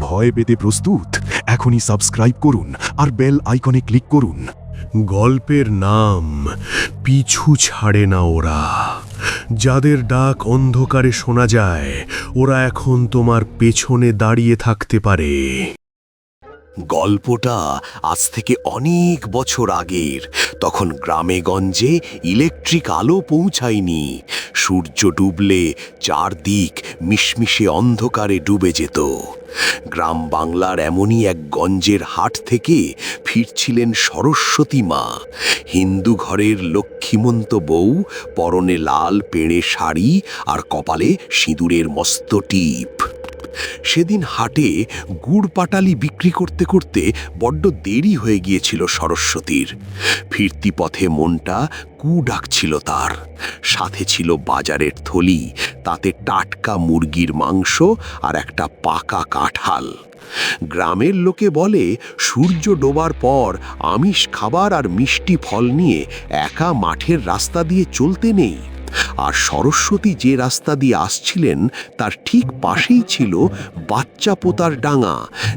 ভয় পেতে প্রস্তুত? এখনই সাবস্ক্রাইব করুন আর বেল আইকনে ক্লিক করুন। গল্পের নাম পিছু ছাড়ে না ওরা। যাদের ডাক অন্ধকারে শোনা যায়, ওরা এখন তোমার পেছনে দাঁড়িয়ে থাকতে পারে। গল্পটা আজ থেকে অনেক বছর আগের। তখন গ্রামে গঞ্জে ইলেকট্রিক আলো পৌঁছায়নি। সূর্য ডুবলে চারদিক মিশমিশে অন্ধকারে ডুবে যেত। গ্রাম বাংলার এমনই এক গঞ্জের হাট থেকে ফিরছিলেন সরস্বতী মা। হিন্দু ঘরের লক্ষ্মীমন্ত বউ, পরনে লাল পেড়ে শাড়ি আর কপালে সিঁদুরের মস্ত টিপ। সেদিন হাটে গুড় পাটালি বিক্রি করতে করতে বড্ড দেরি হয়ে গিয়েছিল সরস্বতীর। ফিরতি পথে মনটা কু ডাকছিল তার। সাথে ছিল বাজারের থলি, তাতে টাটকা মুরগির মাংস আর একটা পাকা কাঁঠাল। গ্রামের লোকে বলে, সূর্য ডোবার পর আমিষ খাবার আর মিষ্টি ফল নিয়ে একা মাঠের রাস্তা দিয়ে চলতে নেই। আর সরস্বতী যে রাস্তা দিয়ে আসছিলেন, তার ঠিক পাশেই ছিল বাচ্চা পোতার ডাঙা,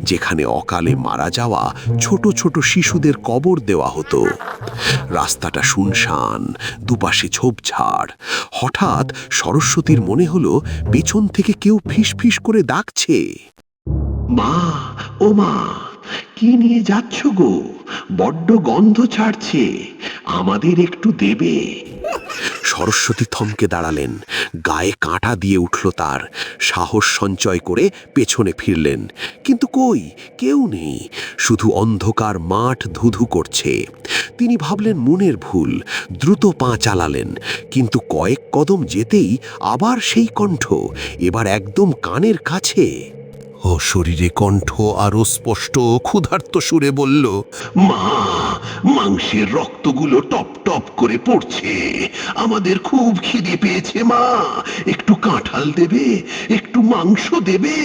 যেখানে অকালে মারা যাওয়া ছোট ছোট শিশুদের কবর দেওয়া হতো। রাস্তাটা শুনশান, দুপাশে ঝোপঝাড়। হঠাৎ সরস্বতীর মনে হলো, পেছন থেকে কেউ ফিস ফিস করে ডাকছে। মা, ও মা, কি নিয়ে যাচ্ছ গো? বড্ড গন্ধ ছাড়ছে, আমাদের একটু দেবে। সরস্বতী থমকে দাঁড়ালেন। গায়ে কাঁটা দিয়ে উঠল তার। সাহস সঞ্চয় করে পেছনে ফিরলেন। কিন্তু কই? কেউ নেই। শুধু অন্ধকার মাঠ ধুধু করছে। তিনি ভাবলেন মনের ভুল। দ্রুত পা চালালেন। কিন্তু কয়েক কদম যেতেই আবার সেই কণ্ঠ। এবার একদম কানের কাছে। ও শরীরে কণ্ঠ আরও স্পষ্ট ক্ষুধার্ত সুরে বলল, মা, মাংসের রক্তগুলো টপ টপ করে পড়ছে। আমাদের খুব খিদে পেয়েছে, মা। একটু কাঁঠাল দেবে, একটু মাংস দেবে।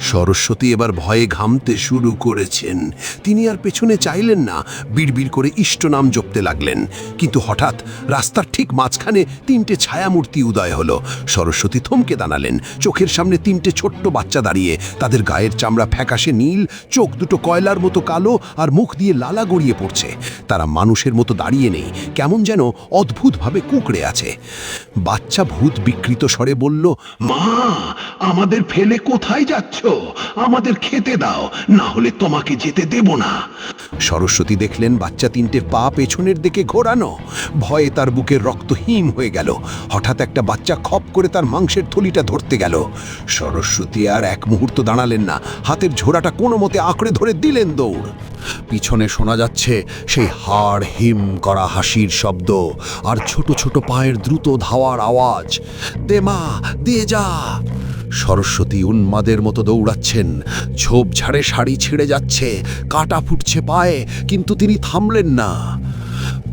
সরস্বতী এবার ভয়ে ঘামতে শুরু করেছেন। তিনি আর পেছনে চাইলেন না, বিড়বিড় করে ইষ্ট নাম জপতে লাগলেন। কিন্তু হঠাৎ রাস্তার ঠিক মাঝখানে তিনটে ছায়ামূর্তি উদয় হলো। সরস্বতী থমকে দাঁড়ালেন। চোখের সামনে তিনটে ছোট্ট বাচ্চা দাঁড়িয়ে, তাদের গায়ের চামড়া ফ্যাকাশে নীল, চোখ দুটো কয়লার মতো কালো আর মুখ দিয়ে লালা গড়িয়ে পড়ছে। তারা মানুষের মতো দাঁড়িয়ে নেই, কেমন যেন অদ্ভুতভাবে কুকড়ে আছে। বাচ্চা ভূত বিকৃত স্বরে বলল, মা, আমাদের ফেলে কোথায় যাচ্ছ? আমাদের খেতে দাও না হলে তোমাকে যেতে দেব না। সরস্বতী দেখলেন বাচ্চা তিনটে পা পেছনের দিকে ঘোরানো। ভয়ে তার বুকের রক্ত হিম হয়ে গেল। হঠাৎ একটা বাচ্চা খপ করে তার মাংসের থলিটা ধরতে গেল। সরস্বতী আর এক মুহূর্ত দাঁড়ালেন না। হাতের ঝোড়াটা কোনো মতে আঁকড়ে ধরে দিলেন দৌড়। পিছনে শোনা যাচ্ছে সেই হাড় হিম করা হাসির শব্দ আর ছোট ছোট পায়ের দ্রুত ধাওয়ার আওয়াজ। দে মা, দিয়ে যা। সরস্বতী উন্মাদের মতো দৌড়াচ্ছেন। ঝোপঝাড়ে শাড়ি ছিঁড়ে যাচ্ছে, কাটা ফুটছে পায়ে, কিন্তু তিনি থামলেন না।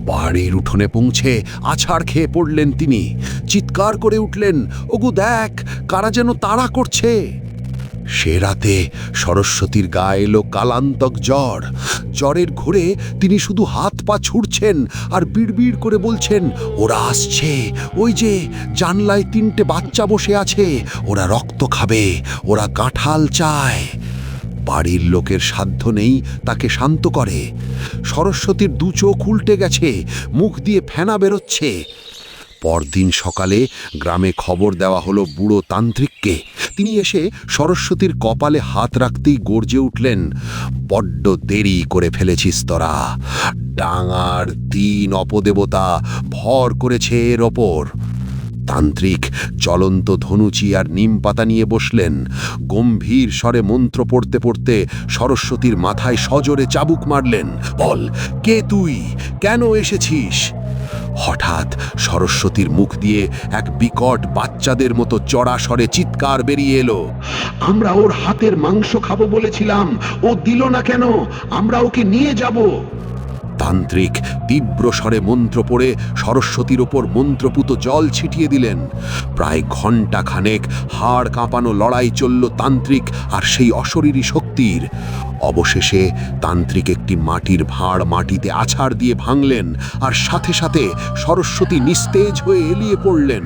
বাড়ির উঠোনে পৌঁছে আছাড় খেয়ে পড়লেন তিনি। চিৎকার করে উঠলেন, ওগু দেখ, কারা যেন তাড়া করছে? সে রাতে সরস্বতীর গায়ে এলো কালান্তক জ্বর। জ্বরের ঘুরে তিনি শুধু হাত পা ছুড়ছেন আর বিড়বিড় করে বলছেন, ওরা আসছে। ওই যে জানলায় তিনটে বাচ্চা বসে আছে। ওরা রক্ত খাবে। ওরা কাঁঠাল চায়। বাড়ির লোকের সাধ্য নেই তাকে শান্ত করে। সরস্বতীর দু চোখ উল্টে গেছে, মুখ দিয়ে ফেনা বেরোচ্ছে। পরদিন সকালে গ্রামে খবর দেওয়া হলো বুড়ো তান্ত্রিককে। তিনি এসে সরস্বতীর কপালে হাত রাখতেই গর্জে উঠলেন, বড্ড দেরি করে ফেলেছিস তোরা। ডাঙার তিন অপদেবতা ভর করেছে এর ওপর। তান্ত্রিক জ্বলন্ত ধনুচি আর নিম পাতা নিয়ে বসলেন। গম্ভীর স্বরে মন্ত্র পড়তে পড়তে সরস্বতীর মাথায় সজোরে চাবুক মারলেন, বল, কে তুই? কেন এসেছিস? হঠাৎ সরস্বতীর মুখ দিয়ে এক বিকট বাচ্চাদের মতো চড়া স্বরে চিৎকার বেরিয়ে এলো। আমরা ওর হাতের মাংস খাব বলেছিলাম। ও দিল না কেন? আমরা ওকে নিয়ে যাব? তান্ত্রিক তীব্র স্বরে মন্ত্র পড়ে সরস্বতীর ওপর মন্ত্রপুত জল ছিটিয়ে দিলেন। প্রায় ঘণ্টা খানেক হাড় কাঁপানো লড়াই চলল তান্ত্রিক আর সেই অশরীরী শক্তির। অবশেষে তান্ত্রিক একটি মাটির ভাঁড় মাটিতে আছাড় দিয়ে ভাঙলেন আর সাথে সাথে সরস্বতী নিস্তেজ হয়ে এলিয়ে পড়লেন।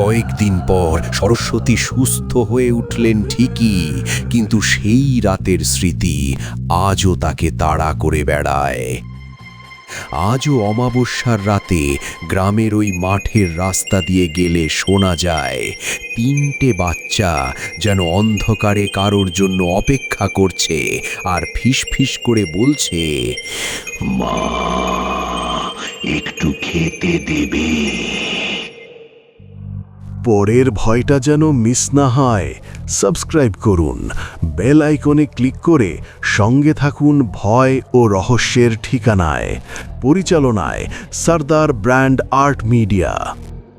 কয়েকদিন পর সরস্বতী সুস্থ হয়ে উঠলেন ঠিকই, কিন্তু সেই রাতের স্মৃতি আজও তাকে তাড়া করে বেড়ায়। আজও অমাবস্যার রাতে গ্রামের ওই মাঠের রাস্তা দিয়ে গেলে শোনা যায়, তিনটে বাচ্চা যেন অন্ধকারে কারোর জন্য অপেক্ষা করছে আর ফিস করে বলছে, মা, একটু খেতে দেবে। পরের ভয়টা যেন মিস না হয়, সাবস্ক্রাইব করুন। বেল আইকনে ক্লিক করে সঙ্গে থাকুন ভয় ও রহস্যের ঠিকানায়। পরিচালনায় সর্দার ব্র্যান্ড আর্ট মিডিয়া।